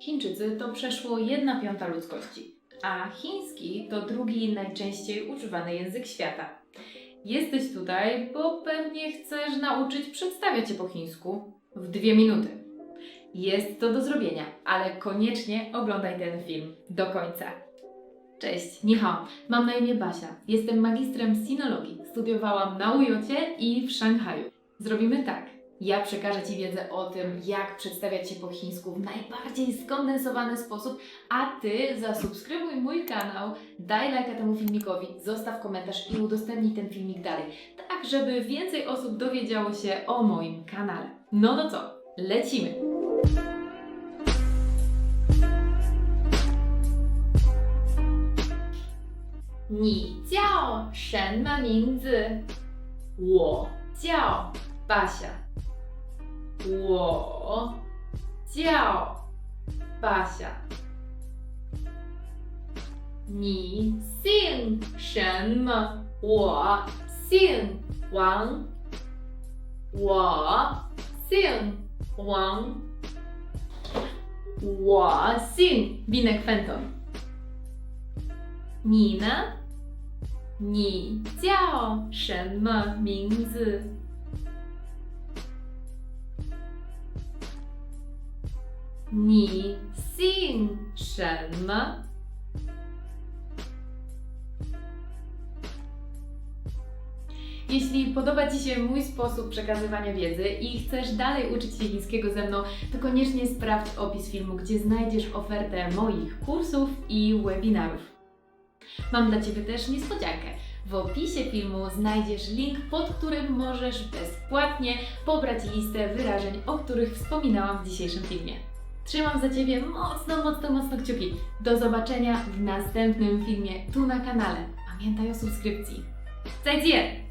Chińczycy to przeszło 1 piąta ludzkości, a chiński to drugi najczęściej używany język świata. Jesteś tutaj, bo pewnie chcesz nauczyć przedstawiać się po chińsku w dwie minuty. Jest to do zrobienia, ale koniecznie oglądaj ten film do końca. Cześć, ni hao. Mam na imię Basia. Jestem magistrem sinologii. Studiowałam na Ujocie i w Szanghaju. Zrobimy tak. Ja przekażę Ci wiedzę o tym, jak przedstawiać się po chińsku w najbardziej skondensowany sposób, a Ty zasubskrybuj mój kanał, daj lajka temu filmikowi, zostaw komentarz i udostępnij ten filmik dalej, tak żeby więcej osób dowiedziało się o moim kanale. No to co, lecimy! Ni jiao shenme mingzi? Wo jiao Basia. 我叫巴夏。你姓什么？我姓王。我姓王。我姓 Binek Fenton。你呢？你叫什么名字？你姓什么？Jeśli podoba Ci się mój sposób przekazywania wiedzy i chcesz dalej uczyć się chińskiego ze mną, to koniecznie sprawdź opis filmu, gdzie znajdziesz ofertę moich kursów i webinarów. Mam dla Ciebie też niespodziankę. W opisie filmu znajdziesz link, pod którym możesz bezpłatnie pobrać listę wyrażeń, o których wspominałam w dzisiejszym filmie. Trzymam za Ciebie mocno, mocno, mocno kciuki. Do zobaczenia w następnym filmie tu na kanale. Pamiętaj o subskrypcji. 再见！